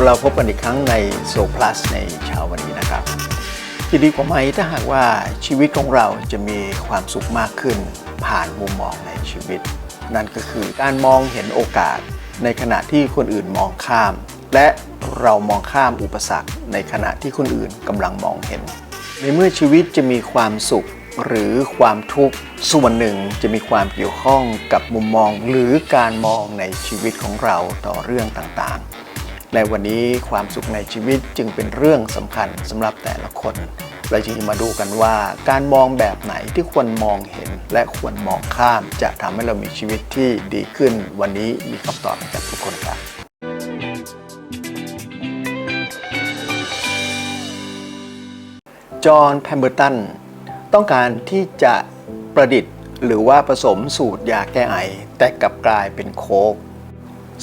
เราพบกันอีกครั้งในโซ plus ในเช้าวันนี้นะครับจะดีกว่าไหมถ้าหากว่าชีวิตของเราจะมีความสุขมากขึ้น ผ่านมุมมองในชีวิต นั่นก็คือการมองเห็นโอกาส ในขณะที่คนอื่นมองข้าม และเรามองข้ามอุปสรรค ในขณะที่คนอื่นกำลังมองเห็น ในเมื่อชีวิตจะมีความสุขหรือความทุกข์ส่วนหนึ่งจะมีความเกี่ยวข้องกับมุมมองหรือการมองในชีวิตของเราต่อเรื่องต่างๆ ในวันนี้ความสุขในชีวิตจึงเป็นเรื่องสำคัญสำหรับแต่ละคน เราจึงมาดูกันว่า การมองแบบไหนที่ควรมองเห็น และควรมองข้าม จะทำให้เรามีชีวิตที่ดีขึ้น วันนี้มีคำตอบให้กับทุกคนครับจอห์นแพมเบอร์ตันต้องการที่จะประดิษฐ์หรือว่าผสมสูตรยาแก้ไอ แต่กลับกลายเป็นโค้ก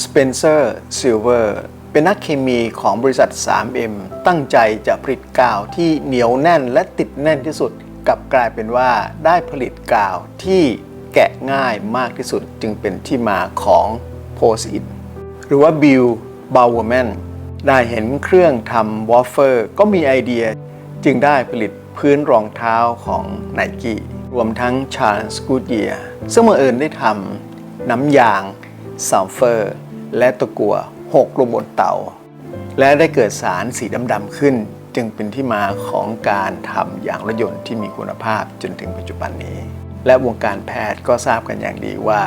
สเปนเซอร์ซิลเวอร์ เป็นนักเคมีของบริษัท 3M ตั้งใจจะผลิตกาวที่เหนียวแน่นและติดแน่นที่สุดกลับกลายเป็นว่าได้ผลิตกาวที่แกะง่ายมากที่สุดจึงเป็นที่มาของโพสอิ t หรือว่าบิลบาวเวอร์แมนได้เห็นเครื่องทำวอฟเฟอร์ก็มีไอเดียจึงได้ผลิตพื้นรองเท้าของไนกี้รวมทั้งชา l สกูดเยียซึ่งบังเอิญได้ทำน้ำยางซัลเฟอร์ และตะกัว หกลงบนเตา และได้เกิดสารสีดำๆขึ้น จึงเป็นที่มาของการทำยางรถยนต์ที่มีคุณภาพจนถึงปัจจุบันนี้ และวงการแพทย์ก็ทราบกันอย่างดีว่า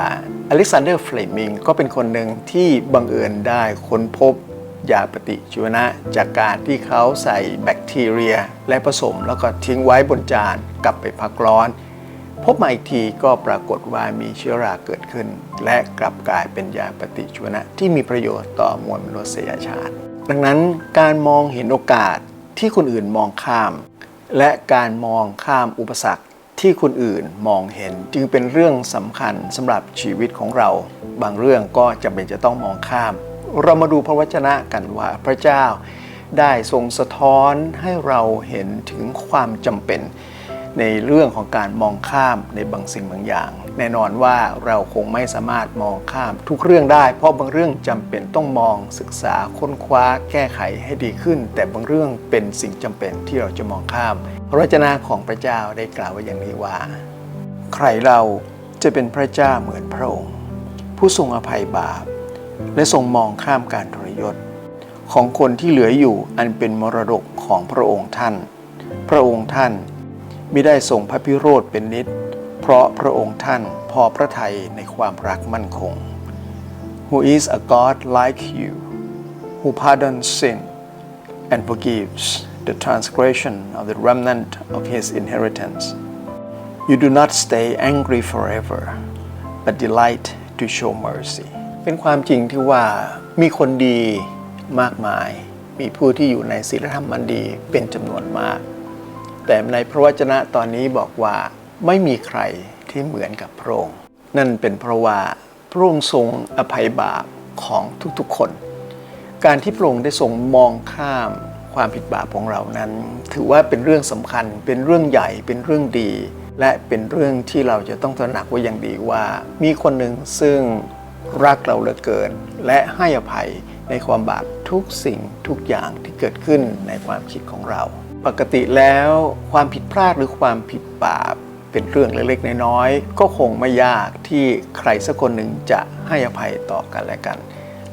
อเล็กซานเดอร์เฟลมิงก็เป็นคนหนึ่งที่บังเอิญได้ค้นพบยาปฏิชีวนะ จากการที่เขาใส่แบคทีเรีย และผสมแล้วก็ทิ้งไว้บนจานกลับไปพักร้อน พบมาอีกทีก็ปรากฏว่ามีเชื้อราเกิดขึ้น และกลับกลายเป็นยาปฏิชีวนะที่มีประโยชน์ต่อมวลมนุษยชาติ ดังนั้นการมองเห็นโอกาสที่คนอื่นมองข้าม และการมองข้ามอุปสรรคที่คนอื่นมองเห็นจึงเป็นเรื่องสำคัญสำหรับชีวิตของเรา บางเรื่องก็จำเป็นจะต้องมองข้าม เรามาดูพระวจนะกันว่าพระเจ้าได้ทรงสะท้อนให้เราเห็นถึงความจำเป็น ในเรื่องของการมองข้ามในบางสิ่งบางอย่าง แน่นอนว่าเราคงไม่สามารถมองข้ามทุกเรื่องได้ เพราะบางเรื่องจำเป็นต้องมองศึกษาค้นคว้าแก้ไขให้ดีขึ้น แต่บางเรื่องเป็นสิ่งจำเป็นที่เราจะมองข้าม พระวจนะของพระเจ้าได้กล่าวไว้อย่างนี้ว่า ใครเราจะเป็นพระเจ้าเหมือนพระองค์ ผู้ทรงอภัยบาป และทรงมองข้ามการทรยศของคนที่เหลืออยู่อันเป็นมรดกของพระองค์ท่าน พระองค์ท่าน มิได้ทรงพระพิโรธเป็นนิด เพราะพระองค์ท่านพอพระทัยในความรักมั่นคง Who is a God like you who pardons sin and forgives the transgression of the remnant of his inheritance You do not stay angry forever but delight to show mercy เป็นความจริงที่ว่ามีคนดีมากมาย มีผู้ที่อยู่ในศีลธรรมอันดีเป็นจำนวนมาก แต่ในพระวจนะตอนนี้บอกว่าไม่มีใครที่เหมือนกับพระองค์ นั่นเป็นเพราะว่าพระองค์ทรงอภัยบาปของทุกๆคน การที่พระองค์ได้ทรงมองข้ามความผิดบาปของเรานั้น ถือว่าเป็นเรื่องสำคัญ เป็นเรื่องใหญ่ เป็นเรื่องดี และเป็นเรื่องที่เราจะต้องตระหนักไว้อย่างดีว่า มีคนหนึ่งซึ่งรักเราเหลือเกิน และให้อภัยในความบาปทุกสิ่งทุกอย่างที่เกิดขึ้นในความคิดของเรา ปกติแล้วความผิดพลาดหรือความผิดบาปเป็นเรื่องเล็กๆ น้อยๆ ก็คงไม่ยากที่ใครสักคนหนึ่งจะให้อภัยต่อกันและกัน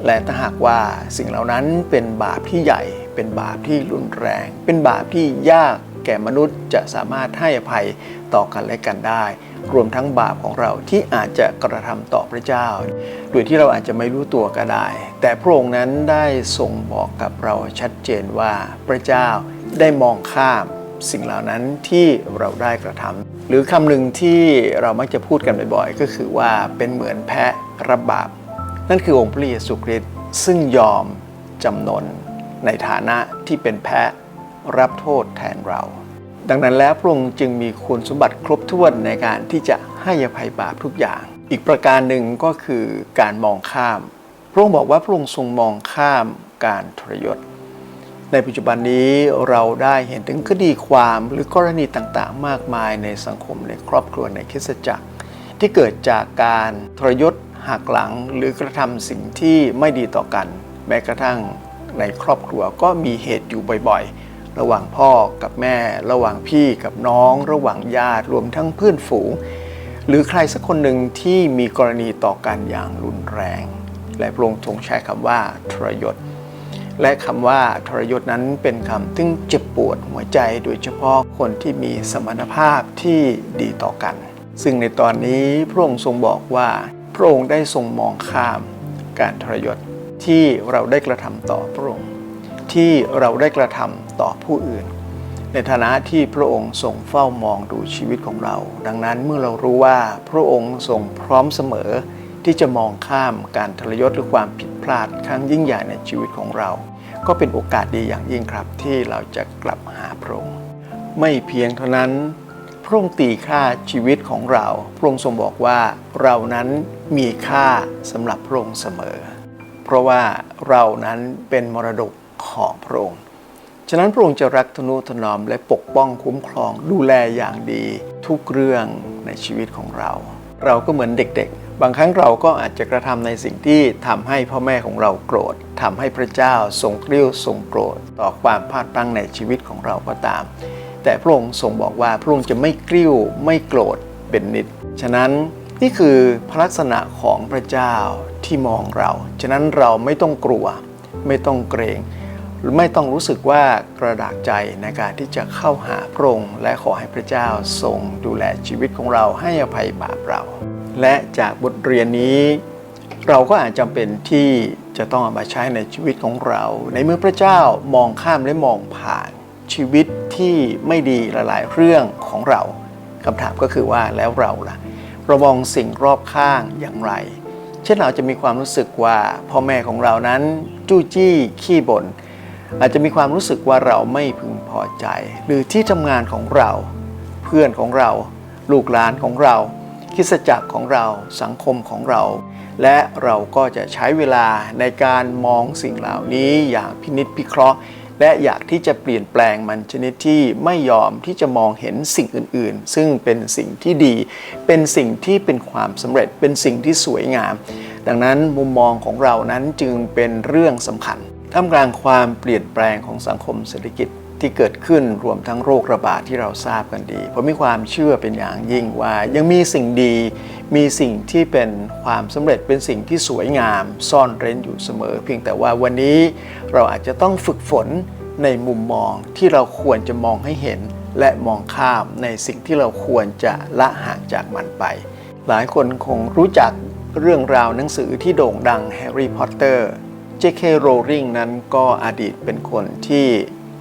และถ้าหากว่าสิ่งเหล่านั้นเป็นบาปที่ใหญ่ เป็นบาปที่รุนแรง เป็นบาปที่ยาก แก่มนุษย์จะสามารถให้อภัยต่อกันและกันได้ รวมทั้งบาปของเราที่อาจจะกระทำต่อพระเจ้า โดยที่เราอาจจะไม่รู้ตัวก็ได้ แต่พระองค์นั้นได้ทรงบอกกับเราชัดเจนว่าพระเจ้าได้มองข้ามสิ่งเหล่านั้นที่เราได้กระทำหรือคำหนึ่งที่เรามักจะพูดกันบ่อยๆ ก็คือว่าเป็นเหมือนแพะรับบาป นั่นคือองค์พระเยซูคริสต์ซึ่งยอมจำนนในฐานะที่เป็นแพะรับโทษแทนเรา ดังนั้นแล้วพระองค์จึงมีคุณสมบัติครบถ้วนในการที่จะให้อภัยบาปทุกอย่าง อีกประการหนึ่งก็คือการมองข้าม พระองค์บอกว่าพระองค์ทรงมองข้ามการทรยศ ในปัจจุบันนี้เราได้เห็นถึงคดีความหรือกรณีต่างๆ มากมายในสังคมในครอบครัวในคริสตจักร ที่เกิดจากการทรยศหักหลังหรือกระทำสิ่งที่ไม่ดีต่อกัน แม้กระทั่งในครอบครัวก็มีเหตุอยู่บ่อยๆ ระหว่างพ่อกับแม่ ระหว่างพี่กับน้อง ระหว่างญาติรวมทั้งเพื่อนฝูง หรือใครสักคนหนึ่งที่มีกรณีต่อกันอย่างรุนแรง และพระองค์ทรงใช้คำว่าทรยศ และคำว่าทรยศนั้นเป็นคำที่เจ็บปวดหัวใจโดยเฉพาะคนที่มีสมรรถภาพที่ดีต่อกัน ซึ่งในตอนนี้พระองค์ทรงบอกว่าพระองค์ได้ทรงมองข้ามการทรยศที่เราได้กระทำต่อพระองค์ ที่เราได้กระทำต่อผู้อื่น ในฐานะที่พระองค์ทรงเฝ้ามองดูชีวิตของเรา ดังนั้นเมื่อเรารู้ว่าพระองค์ทรงพร้อมเสมอ ที่จะมองข้ามการทรยศหรือความผิดพลาดครั้งยิ่งใหญ่ในชีวิตของเรา ก็เป็นโอกาสดีอย่างยิ่งครับที่เราจะกลับหาพระองค์ไม่เพียงเท่านั้นพระองค์ตีค่าชีวิตของเรา พระองค์ทรงบอกว่าเรานั้นมีค่าสำหรับพระองค์เสมอ เพราะว่าเรานั้นเป็นมรดก ของพระองค์ ฉะนั้นพระองค์จะรักทนุถนอมและปกป้องคุ้มครอง ดูแลอย่างดีทุกเรื่องในชีวิตของเรา เราก็เหมือนเด็กๆ บางครั้งเราก็อาจจะกระทำในสิ่งที่ทำให้พ่อแม่ของเราโกรธทำให้พระเจ้าทรงเกลี้ยวทรงโกรธ ต่อความพลาดพลั้งในชีวิตของเราก็ตาม แต่พระองค์ทรงบอกว่าพระองค์จะไม่กริ้วไม่โกรธเป็นนิด ฉะนั้นนี่คือพระลักษณะของพระเจ้าที่มองเรา ฉะนั้นเราไม่ต้องกลัว ไม่ต้องเกรง ไม่ต้องรู้สึกว่ากระดากใจในการที่จะเข้าหาพระองค์และขอให้พระเจ้าทรงดูแลชีวิตของเราให้อภัยบาปเรา และจากบทเรียนนี้ เราก็อาจจำเป็นที่จะต้องเอามาใช้ในชีวิตของเรา ในเมื่อพระเจ้ามองข้ามและมองผ่านชีวิตที่ไม่ดีหลายๆเรื่องของเราคำถามก็คือว่าแล้วเราล่ะเรามองสิ่งรอบข้างอย่างไร เช่นเราจะมีความรู้สึกว่าพ่อแม่ของเรานั้นจู้จี้ขี้บน่น อาจจะมีความรู้สึกว่าเราไม่พึงพอใจ หรือที่ทำงานของเรา เพื่อนของเรา ลูกหลานของเราคิสจักรของเราสังคมของเรา และเราก็จะใช้เวลาในการมองสิ่งเหล่านี้อย่างพินิจพิเคราะห์ และอยากที่จะเปลี่ยนแปลงมันชนิดที่ไม่ยอมที่จะมองเห็นสิ่งอื่นๆ ซึ่งเป็นสิ่งที่ดี เป็นสิ่งที่เป็นความสำเร็จเป็นสิ่งที่สวยงาม ดังนั้นมุมมองของเรานั้นจึงเป็นเรื่องสำคัญ ท่ามกลางความเปลี่ยนแปลงของสังคมเศรษฐกิจที่เกิดขึ้นรวมทั้งโรคระบาดที่เราทราบกันดี ผมมีความเชื่อเป็นอย่างยิ่งว่ายังมีสิ่งดี มีสิ่งที่เป็นความสำเร็จเป็นสิ่งที่สวยงาม ซ่อนเร้นอยู่เสมอ เพียงแต่ว่าวันนี้เราอาจจะต้องฝึกฝนในมุมมองที่เราควรจะมองให้เห็น และมองข้ามในสิ่งที่เราควรจะละห่างจากมันไป หลายคนคงรู้จักเรื่องราวหนังสือที่โด่งดังแฮร์รี่พอตเตอร์ J.K. Rowling นั้นก็อดีตเป็นคนที่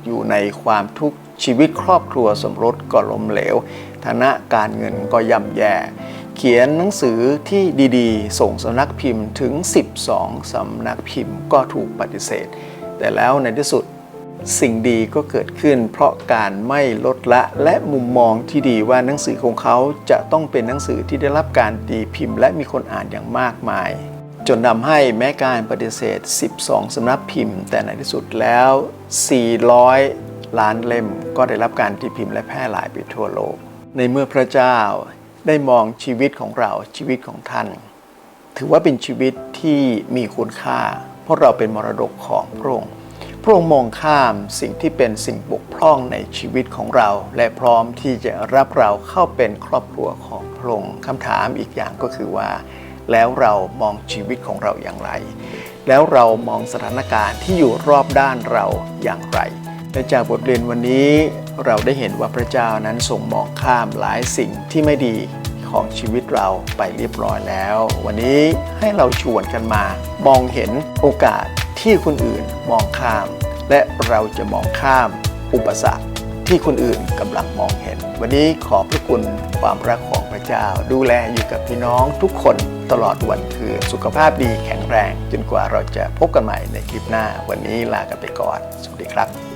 อยู่ในความทุกข์ชีวิตครอบครัวสมรสก็ล้มเหลว ฐานะการเงินก็ย่ำแย่ เขียนหนังสือที่ดีๆ ส่งสำนักพิมพ์ถึง 12 สำนักพิมพ์ก็ถูกปฏิเสธ แต่แล้วในที่สุดสิ่งดีก็เกิดขึ้น เพราะการไม่ลดละและมุมมองที่ดีว่าหนังสือของเขาจะต้องเป็นหนังสือที่ได้รับการตีพิมพ์ และมีคนอ่านอย่างมากมาย จนทำให้แม้การปฏิเสธ 12 สำนักพิมพ์ แต่ในที่สุดแล้ว 400 ล้านเล่มก็ได้รับการตีพิมพ์และแพร่หลายไปทั่วโลก ในเมื่อพระเจ้าได้มองชีวิตของเราชีวิตของท่าน ถือว่าเป็นชีวิตที่มีคุณค่า เพราะเราเป็นมรดกของพระองค์พระองค์มองข้ามสิ่งที่เป็นสิ่งบกพร่องในชีวิตของเรา และพร้อมที่จะรับเราเข้าเป็นครอบครัวของพระองค์คำถามอีกอย่างก็คือว่า แล้วเรามองชีวิตของเราอย่างไร แล้วเรามองสถานการณ์ที่อยู่รอบด้านเราอย่างไร และจากบทเรียนวันนี้เราได้เห็นว่าพระเจ้านั้นทรงมองข้ามหลายสิ่งที่ไม่ดีของชีวิตเราไปเรียบร้อยแล้ว วันนี้ให้เราชวนกันมา มองเห็นโอกาสที่คนอื่นมองข้าม และเราจะมองข้ามอุปสรรคที่คนอื่นกำลังมองเห็น วันนี้ขอบพระคุณความรักของพระเจ้า ดูแลอยู่กับพี่น้องทุกคน ตลอดวันคือสุขภาพดีแข็งแรง จนกว่าเราจะพบกันใหม่ในคลิปหน้า วันนี้ลากันไปก่อน สวัสดีครับ